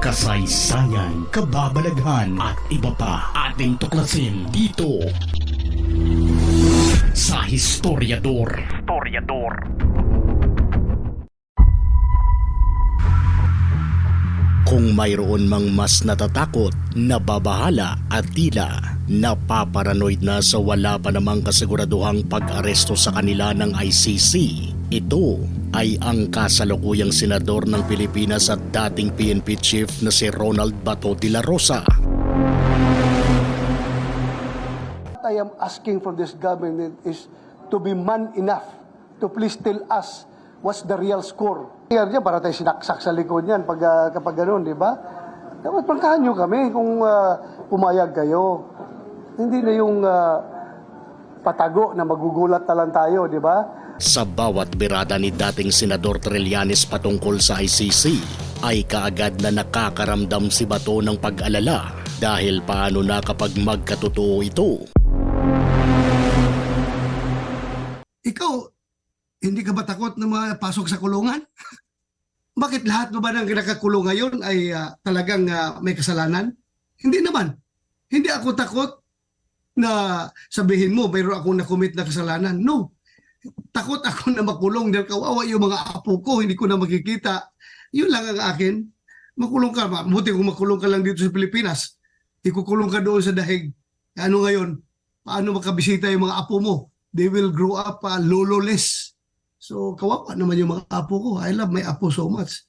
kasaysayan, kababalaghan at iba pa ating tuklasin dito sa Historiador. Historiador. Kung mayroon mang mas natatakot, nababahala at tila napaparanoid na sa wala pa namang kasiguraduhang pag-aresto sa kanila ng ICC, ito ay ang kasalukuyang senador ng Pilipinas at dating PNP chief na si Ronald Bato de la Rosa. What I am asking from this government is to be man enough to please tell us what's the real score. Kaya niya, para tayo sinaksak sa likod niyan pag, ah, kapag gano'n, di ba? Dapat pangkahan niyo kami kung ah, pumayag kayo. Hindi na yung ah, patago na magugulat na lang tayo, di ba? Sa bawat birada ni dating Senador Trillanes patungkol sa ICC, ay kaagad na nakakaramdam si Bato ng pag-alala dahil paano na kapag magkatotoo ito. ikaw, hindi ka ba takot na mapasok sa kulungan? Bakit lahat ba ng kinakakulong ngayon ay ah, talagang ah, may kasalanan? Hindi naman. Hindi ako takot na sabihin mo mayroon akong na-commit na kasalanan. No. Takot ako na makulong dahil kawawa yung mga apo ko, hindi ko na makikita. Yun lang ang akin. Makulong ka. Buti kung makulong ka lang dito sa Pilipinas. Ikukulong ka doon sa dahig. Ano ngayon? Paano makabisita yung mga apo mo? They will grow up uh, lololess. So, kawawa naman yung mga apo ko. I love my apo so much.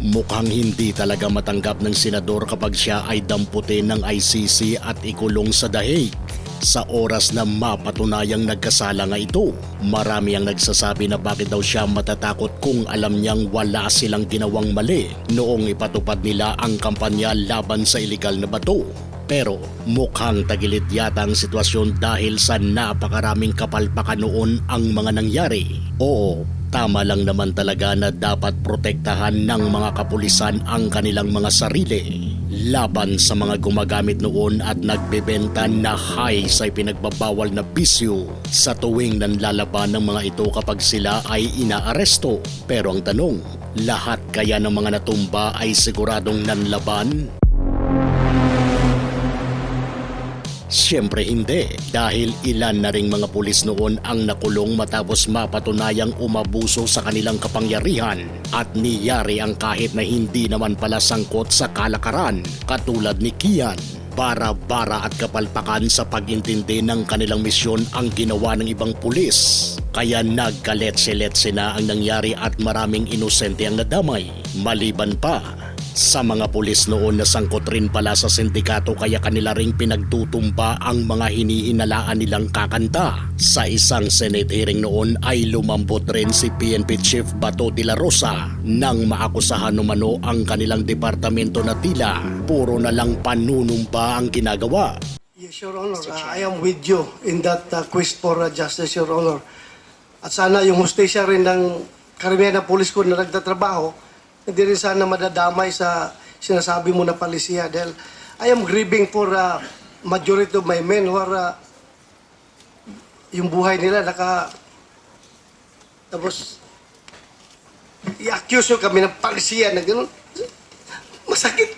Mukhang hindi talaga matanggap ng senador kapag siya ay damputin ng ICC at ikulong sa dahig. Sa oras na mapatunayang nagkasala nga ito, marami ang nagsasabi na bakit daw siya matatakot kung alam niyang wala silang ginawang mali noong ipatupad nila ang kampanya laban sa ilegal na bato. Pero mukhang tagilid yata ang sitwasyon dahil sa napakaraming kapalpakan noon ang mga nangyari. Oo, tama lang naman talaga na dapat protektahan ng mga kapulisan ang kanilang mga sarili laban sa mga gumagamit noon at nagbebenta na high sa pinagbabawal na bisyo sa tuwing nanlalaban ng mga ito kapag sila ay inaaresto. Pero ang tanong, lahat kaya ng mga natumba ay siguradong nanlaban? Siyempre hindi dahil ilan na ring mga pulis noon ang nakulong matapos mapatunayang umabuso sa kanilang kapangyarihan at niyari ang kahit na hindi naman pala sangkot sa kalakaran katulad ni Kian. Bara-bara at kapalpakan sa pag-intindi ng kanilang misyon ang ginawa ng ibang pulis. Kaya nagkaletse-letse na ang nangyari at maraming inosente ang nadamay. Maliban pa sa mga pulis noon na sangkot rin pala sa sindikato kaya kanila ring pinagtutumba ang mga hinihinalaan nilang kakanta. Sa isang Senate hearing noon ay lumambot rin si PNP Chief Bato de la Rosa nang maakusahan umano ang kanilang departamento na tila puro na lang panunumpa ang ginagawa. Yes, Your Honor. Uh, I am with you in that uh, quest for uh, justice, Your Honor. At sana yung hostesya rin ng karamihan ng pulis ko na nagtatrabaho, hindi rin sana madadamay sa sinasabi mo na palisiya. Dahil I am grieving for uh, majority of my men who are uh, yung buhay nila naka tapos i-accuse kami ng palisiya na gano'n. Masakit.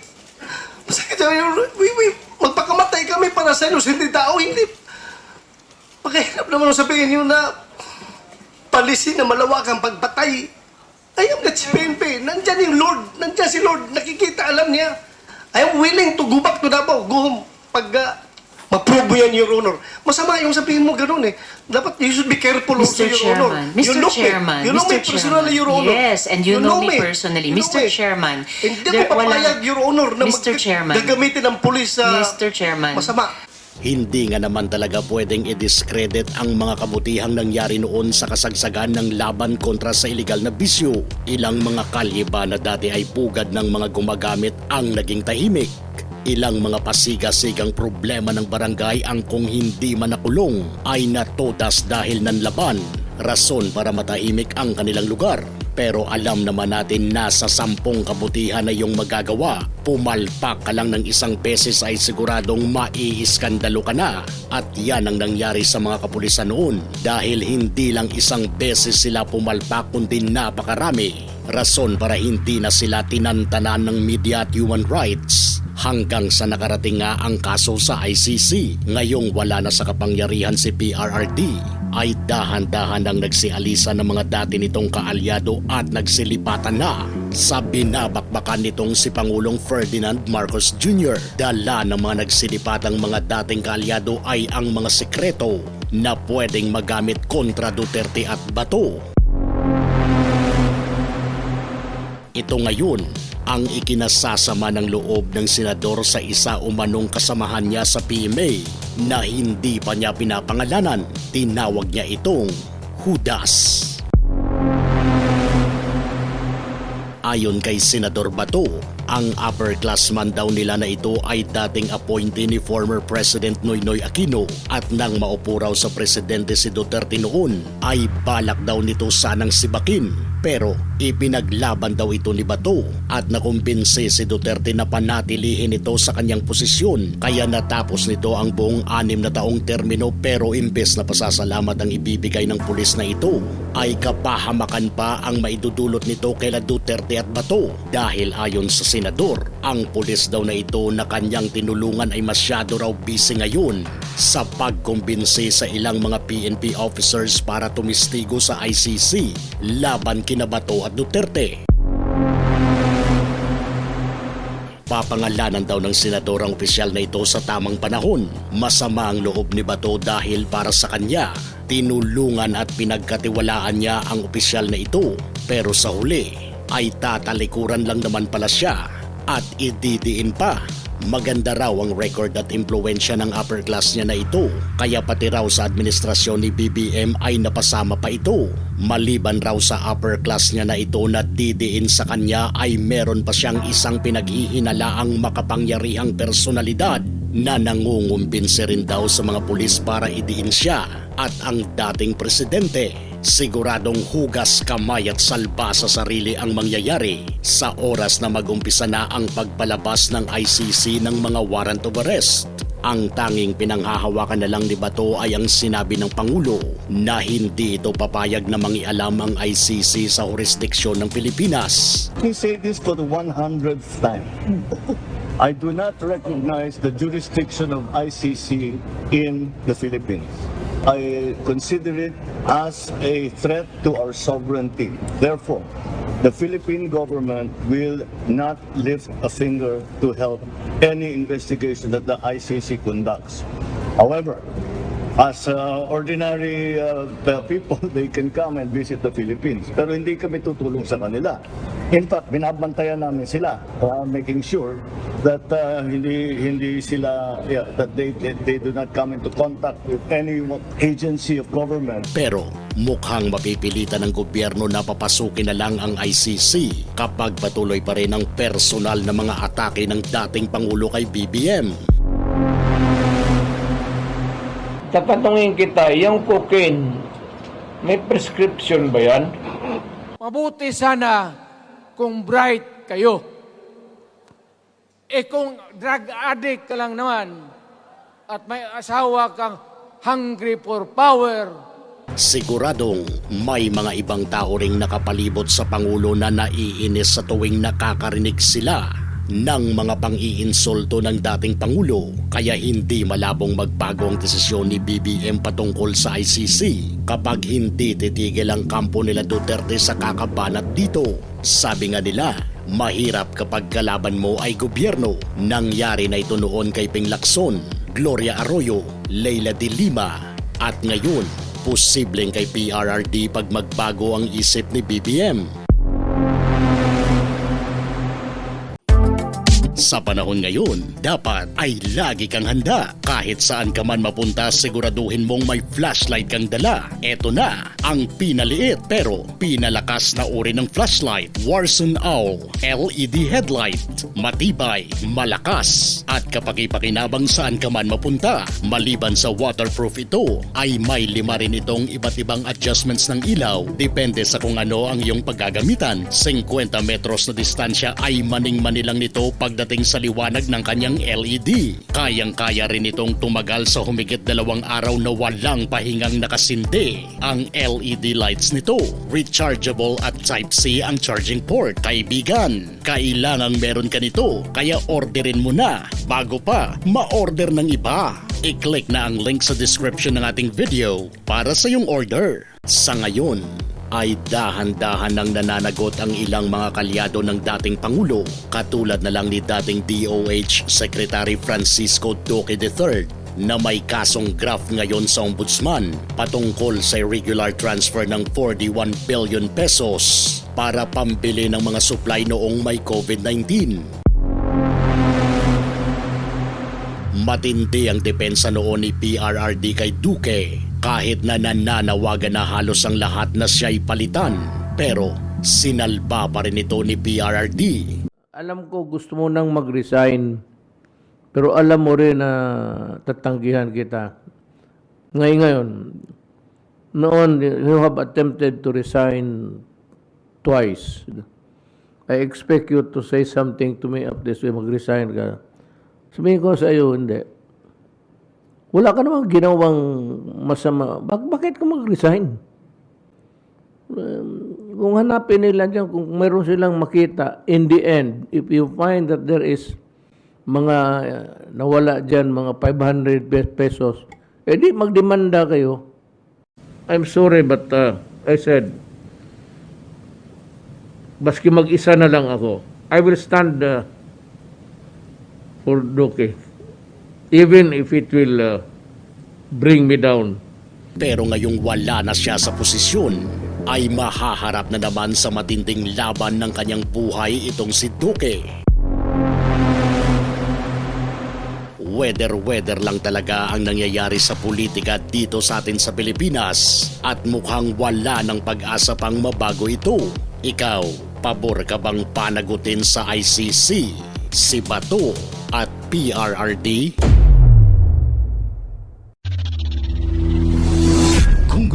Masakit. We, we, magpakamatay kami para sa inyo, hindi tao, hindi. Pakihirap naman sabihin nyo na palisi na malawak ang pagpatay. I am not si PNP. Nandyan yung Lord. Nandyan si Lord. Nakikita, alam niya. I am willing to go back to Davao. Go home. Pag uh, ma-prove yan, Your Honor. Masama yung sabihin mo ganun eh. Dapat you should be careful also, Mr. Your Honor. Chairman, You Mr. me. Chairman, You know Mr. me personally, Your. Honor. Yes, and you know me personally. You know Mr. me. Chairman, Hindi ko papayag, Your Honor, na Mr. Chairman. gagamitin ng pulis sa Mr. Chairman. masama. Hindi nga naman talaga pwedeng i-discredit ang mga kabutihang nangyari noon sa kasagsagan ng laban kontra sa ilegal na bisyo. Ilang mga kalye ba na dati ay pugad ng mga gumagamit ang naging tahimik. Ilang mga pasiga-sigang problema ng barangay ang kung hindi man nakulong ay natodas dahil nanlaban. Rason para matahimik ang kanilang lugar. Pero alam naman natin na sa sampung kabutihan na yung magagawa, pumalpak ka lang ng isang beses ay siguradong maiiskandalo ka na. At yan ang nangyari sa mga kapulisan noon dahil hindi lang isang beses sila pumalpak kundi napakarami. Rason para hindi na sila tinantanan ng media at human rights hanggang sa nakarating nga ang kaso sa ICC. Ngayong wala na sa kapangyarihan si PRRD ay dahan-dahan ang nagsialisa ng mga dati nitong kaalyado at nagsilipatan na sa binabakbakan nitong si Pangulong Ferdinand Marcos Jr. Dala ng mga nagsilipatang mga dating kaalyado ay ang mga sekreto na pwedeng magamit kontra Duterte at Bato. Ito ngayon ang ikinasasama ng loob ng senador sa isa umanong kasamahan niya sa PMA na hindi pa niya pinapangalanan. Tinawag niya itong Judas. Ayon kay Senador Bato, ang upper classman daw nila na ito ay dating appointee ni former President Noynoy Aquino at nang maupo raw sa presidente si Duterte noon ay balak daw nito sanang sibakin pero ipinaglaban daw ito ni Bato at nakumbinsi si Duterte na panatilihin ito sa kanyang posisyon. Kaya natapos nito ang buong anim na taong termino pero imbes na pasasalamat ang ibibigay ng pulis na ito ay kapahamakan pa ang maidudulot nito kay Duterte at Bato dahil ayon sa senador ang pulis daw na ito na kanyang tinulungan ay masyado raw busy ngayon sa pagkumbinsi sa ilang mga PNP officers para tumistigo sa ICC laban kina Bato at Duterte. Papangalanan daw ng senador ang opisyal na ito sa tamang panahon. Masama ang loob ni Bato dahil para sa kanya, tinulungan at pinagkatiwalaan niya ang opisyal na ito. Pero sa huli, ay tatalikuran lang naman pala siya at ididiin pa. Maganda raw ang record at impluensya ng upper class niya na ito, kaya pati raw sa administrasyon ni BBM ay napasama pa ito. Maliban raw sa upper class niya na ito na didiin sa kanya ay meron pa siyang isang pinaghihinalaang makapangyarihang personalidad na nangungumbinse rin daw sa mga pulis para idiin siya at ang dating presidente. Siguradong hugas kamay at salba sa sarili ang mangyayari sa oras na magumpisa na ang pagpalabas ng ICC ng mga warrant of arrest. Ang tanging pinanghahawakan na lang ni Bato ay ang sinabi ng Pangulo na hindi ito papayag na mangialam ang ICC sa jurisdiksyon ng Pilipinas. Let me this for the 100th time. I do not recognize the jurisdiction of ICC in the Philippines. I consider it as a threat to our sovereignty. Therefore, the Philippine government will not lift a finger to help any investigation that the ICC conducts. However, as uh, ordinary uh, people, they can come and visit the Philippines. Pero hindi kami tutulong sa kanila. In fact, binabantayan namin sila, uh, making sure that uh, hindi hindi sila yeah, that they, they they do not come into contact with any agency of government Pero mukhang mapipilitan ng gobyerno na papasukin na lang ang ICC kapag patuloy pa rin ang personal na mga atake ng dating Pangulo kay BBM. Tatanungin kita, yung cocaine, may prescription ba yan? Mabuti sana kung bright kayo. Eh kung drug addict ka lang naman at may asawa kang hungry for power, Siguradong may mga ibang tao ring nakapalibot sa Pangulo na naiinis sa tuwing nakakarinig sila ng mga pang-iinsulto ng dating Pangulo kaya hindi malabong magbago ang desisyon ni BBM patungkol sa ICC kapag hindi titigil ang kampo nila Duterte sa kakabanat dito. Sabi nga nila, mahirap kapag kalaban mo ay gobyerno. Nangyari na ito noon kay Ping Lacson, Gloria Arroyo, Leila de Lima at ngayon posibleng kay PRRD pag magbago ang isip ni BBM. Sa panahon ngayon, dapat ay lagi kang handa. Kahit saan ka man mapunta, siguraduhin mong may flashlight kang dala. Ito na, ang pinaliit pero pinalakas na uri ng flashlight. Warson Owl LED headlight. Matibay, malakas, at kapaki-pakinabang saan ka man mapunta. Maliban sa waterproof ito, ay may lima rin itong iba't ibang adjustments ng ilaw. Depende sa kung ano ang iyong paggagamitan. 50 metros na distansya ay maning-mani lang nito pagdating pagdating sa liwanag ng kanyang LED. Kayang-kaya rin itong tumagal sa humigit dalawang araw na walang pahingang nakasindi. Ang LED lights nito, rechargeable at Type-C ang charging port. Kaibigan, kailangang meron ka nito, kaya orderin mo na bago pa ma-order ng iba. I-click na ang link sa description ng ating video para sa iyong order. Sa ngayon, ay dahan-dahan nang nananagot ang ilang mga kalyado ng dating Pangulo katulad na lang ni dating DOH Secretary Francisco Duque III na may kasong graft ngayon sa ombudsman patungkol sa irregular transfer ng 41 billion pesos para pambili ng mga supply noong may COVID-19. Matindi ang depensa noon ni PRRD kay Duque kahit na nananawagan na halos ang lahat na siya'y palitan. Pero sinalba pa rin ito ni PRRD. Alam ko gusto mo nang mag-resign, pero alam mo rin na tatanggihan kita. Ngayon, ngayon, noon, you have attempted to resign twice. I expect you to say something to me up this way, mag-resign ka. Sabihin ko sa iyo, hindi. Wala ka namang ginawang masama. Bak bakit ka mag-resign? Um, kung hanapin nila dyan, kung meron silang makita, in the end, if you find that there is mga uh, nawala dyan, mga 500 pe- pesos, edi magdemanda kayo. I'm sorry, but uh, I said, baski mag-isa na lang ako, I will stand uh, for Duque. Even if it will uh, bring me down. Pero ngayong wala na siya sa posisyon, ay mahaharap na naman sa matinding laban ng kanyang buhay itong si Duque. Weather-weather lang talaga ang nangyayari sa politika dito sa atin sa Pilipinas at mukhang wala ng pag-asa pang mabago ito. Ikaw, pabor ka bang panagutin sa ICC, si Bato at PRRD?